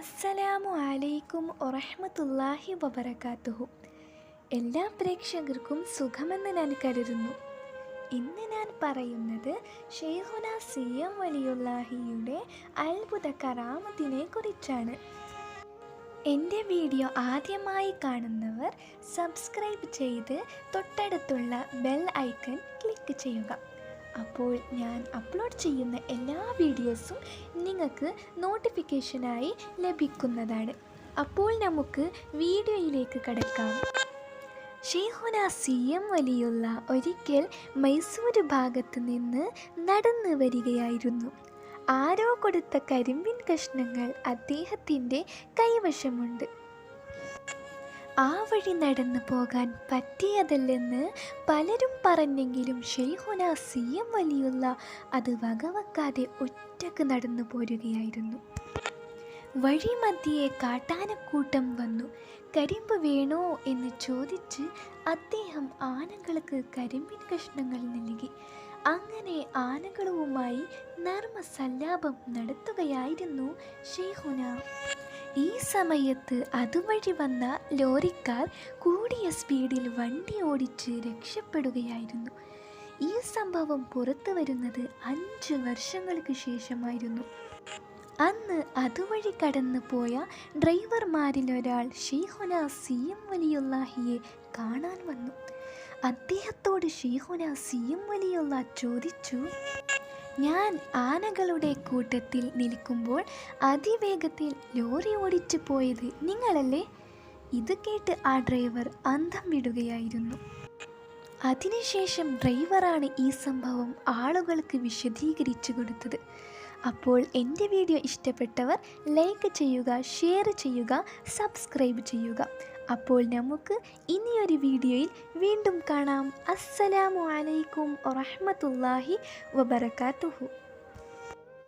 അസ്സലാമു അലൈക്കും വറഹ്മത്തുള്ളാഹി വബറകാതുഹു. എല്ലാ പ്രേക്ഷകർക്കും സുഖമെന്ന് ഞാൻ കരുതുന്നു. ഇന്ന് ഞാൻ പറയുന്നത് ഷെയ്ഖുന സി എം വലിയുള്ളാഹിയുടെ അത്ഭുത കറാമത്തിനെ കുറിച്ചാണ്. എന്റെ വീഡിയോ ആദ്യമായി കാണുന്നവർ സബ്സ്ക്രൈബ് ചെയ്ത് തൊട്ടടുത്തുള്ള ബെൽ ഐക്കൺ ക്ലിക്ക് ചെയ്യുക. അപ്പോൾ ഞാൻ അപ്ലോഡ് ചെയ്യുന്ന എല്ലാ വീഡിയോസും നിങ്ങൾക്ക് നോട്ടിഫിക്കേഷനായി ലഭിക്കുന്നതാണ്. അപ്പോൾ നമുക്ക് വീഡിയോയിലേക്ക് കടക്കാം. ഷെയ്ഹുന സി എം വലിയുള്ള ഒരിക്കൽ മൈസൂർ ഭാഗത്ത് നിന്ന് നടന്നു വരികയായിരുന്നു. ആരോ കൊടുത്ത കരിമ്പിൻ കഷ്ണങ്ങൾ അദ്ദേഹത്തിന്റെ കൈവശമുണ്ട്. ആ വഴി നടന്നു പോകാൻ പറ്റിയതല്ലെന്ന് പലരും പറഞ്ഞെങ്കിലും ഷെയ്ഹുന സി എം വലിയുള്ള അത് വകവെക്കാതെ ഒറ്റയ്ക്ക് നടന്നു പോരുകയായിരുന്നു. വഴിമധ്യേ കാട്ടാനക്കൂട്ടം വന്നു. കരിമ്പ് വേണോ? എന്ന് ചോദിച്ച് അദ്ദേഹം ആനകൾക്ക് കരിമ്പിൻ കഷ്ണങ്ങൾ നൽകി. അങ്ങനെ ആനകളുമായി നർമ്മസല്ലാപം നടത്തുകയായിരുന്നു ഷെയ്ഖുന. ഈ സമയത്ത് അതുവഴി വന്ന ലോറിക്കാർ കൂടിയ സ്പീഡിൽ വണ്ടി ഓടിച്ച് രക്ഷപ്പെടുകയായിരുന്നു. ഈ സംഭവം പുറത്തു വരുന്നത് അഞ്ച് വർഷങ്ങൾക്ക് ശേഷമായിരുന്നു. അന്ന് അതുവഴി കടന്നു പോയ ഡ്രൈവർമാരിൽ ഒരാൾ ഷെയ്ഖുന സി എം വലിയുള്ളാഹിയെ കാണാൻ വന്നു. അദ്ദേഹത്തോട് ഷെയ്ഹുന സി എം വലിയുള്ള ചോദിച്ചു ഞാൻ ആനകളുടെ കൂട്ടത്തിൽ നിൽക്കുമ്പോൾ അതിവേഗത്തിൽ ലോറി ഓടിച്ചു പോയത് നിങ്ങളല്ലേ? ഇത് കേട്ട് ആ ഡ്രൈവർ അന്തം വിടുകയായിരുന്നു. അതിനുശേഷം ഡ്രൈവറാണ് ഈ സംഭവം ആളുകൾക്ക് വിശദീകരിച്ചു കൊടുത്തത്. അപ്പോൾ എന്റെ വീഡിയോ ഇഷ്ടപ്പെട്ടവർ ലൈക്ക് ചെയ്യുക ഷെയർ ചെയ്യുക സബ്സ്ക്രൈബ് ചെയ്യുക. അപ്പോൾ നമുക്ക് ഇനിയൊരു വീഡിയോയിൽ വീണ്ടും കാണാം. അസ്സലാമു അലൈക്കും വറഹ്മത്തുള്ളാഹി വബറകാതുഹു.